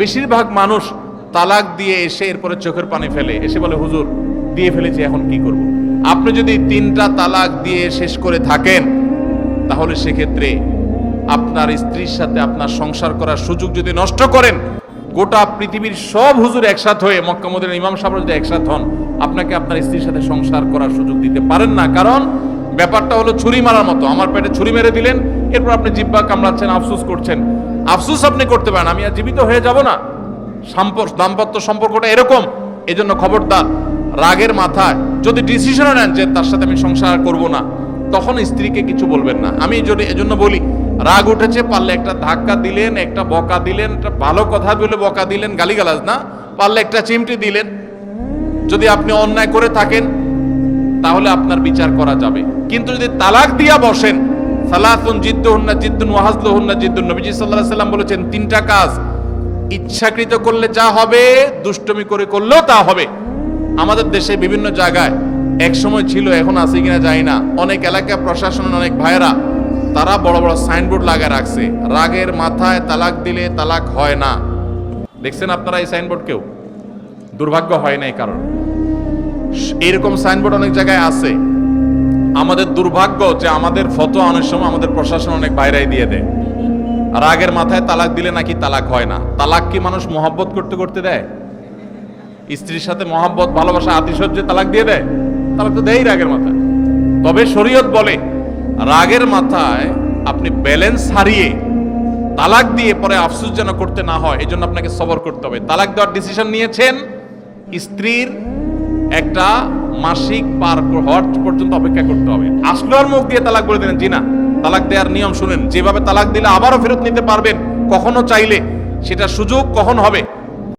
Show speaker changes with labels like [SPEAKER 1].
[SPEAKER 1] বেশিরভাগ মানুষ তালাক দিয়ে এসে এরপরে চোখের পানি ফেলে, এসে বলে, হুজুর, দিয়ে ফেলেছি, এখন কি করব। আপনি যদি তিনটা তালাক দিয়ে শেষ করে থাকেন, তাহলে সেক্ষেত্রে আপনার স্ত্রীর সাথে আপনার সংসার করার সুযোগ যদি নষ্ট করেন, গোটা পৃথিবীর সব হুজুর একসাথ হয়ে মক্কামদের ইমাম সাহেব যদি একসাথ হন, আপনাকে আপনার স্ত্রীর সাথে সংসার করার সুযোগ দিতে পারেন না। কারণ ব্যাপারটা হলো ছুরি মারার মতো। আমার পেটে ছুরি মেরে দিলেন, এরপর আপনি জিব্বা কামড়াচ্ছেন, আফসোস করছেন। আফসোস আপনি করতে পারেন, আমি আর জীবিত হয়ে যাব না। দাম্পত্য সম্পর্কটা এরকম, এজন্য খবরদার, রাগের মাথায়, যদি ডিসিশন নেন যে তার সাথে আমি সংসার করব না, তখন স্ত্রীকে কিছু বলবেন না। আমি যদি এজন্য বলি, রাগ উঠেছে, পারলে একটা ধাক্কা দিলেন, একটা বকা দিলেন, একটা ভালো কথা বলে বকা দিলেন, গালিগালাজ না, পারলে একটা চিমটি দিলেন। যদি আপনি অন্যায় করে থাকেন, তাহলে আপনার বিচার করা যাবে। কিন্তু যদি তালাক দিয়া বসেন সালাতুন জিদ্দুহুন্না, জিদ্দুন ওয়াহাজলুহুন্না জিদ্দুন নবীজি সাল্লাল্লাহু আলাইহি সাল্লাম বলেছেন, তিনটা কাজ। ইচ্ছাকৃত করলে যা হবে, দুষ্টমি করে করলেও তা হবে। আমাদের দেশে বিভিন্ন জায়গায় এক সময় ছিল, এখন আছে কিনা জানি না। অনেক এলাকা প্রশাসন, অনেক ভাইয়েরা, তারা বড় বড় সাইনবোর্ড লাগায় রাখছে। রাগের মাথায় তালাক দিলে তালাক হয় না। দেখছেন আপনারা এই সাইনবোর্ড কেউ? দুর্ভাগ্য হয় না এই কারণ এরকম সাইনবোর্ড অনেক জায়গায় আছে। আমাদের দুর্ভাগ্য যে আমাদের ফটো অনেক সময় আমাদের প্রশাসন অনেক বাইরাই দিয়ে দেয়। রাগের মাথায় তালাক দিলে নাকি তালাক হয় না। তালাক কি মানুষ মহব্বত করতে করতে দেয়? স্ত্রীর সাথে মহব্বত, ভালোবাসা, আতিশয্যে তালাক দিয়ে দেয়? তালাক তো দেয় রাগের মাথায়। তবে শরীয়ত বলে, রাগের মাথায় আপনি ব্যালেন্স হারিয়ে তালাক দিয়ে পরে আফসোস যেন করতে না হয় এই জন্য আপনাকে সবর করতে হবে। তালাক দেওয়ার ডিসিশন নিয়েছেন স্ত্রীর একটা মাসিক পার হওয়ার পর্যন্ত অপেক্ষা করতে হবে। আসলো আর মুখ দিয়ে তালাক বলে দিলেন, জি না, তালাক দেওয়ার নিয়ম শুনেন। যেভাবে তালাক দিলে আবারও ফেরত নিতে পারবেন, কখনো চাইলে। সেটা সুযোগ কখন হবে?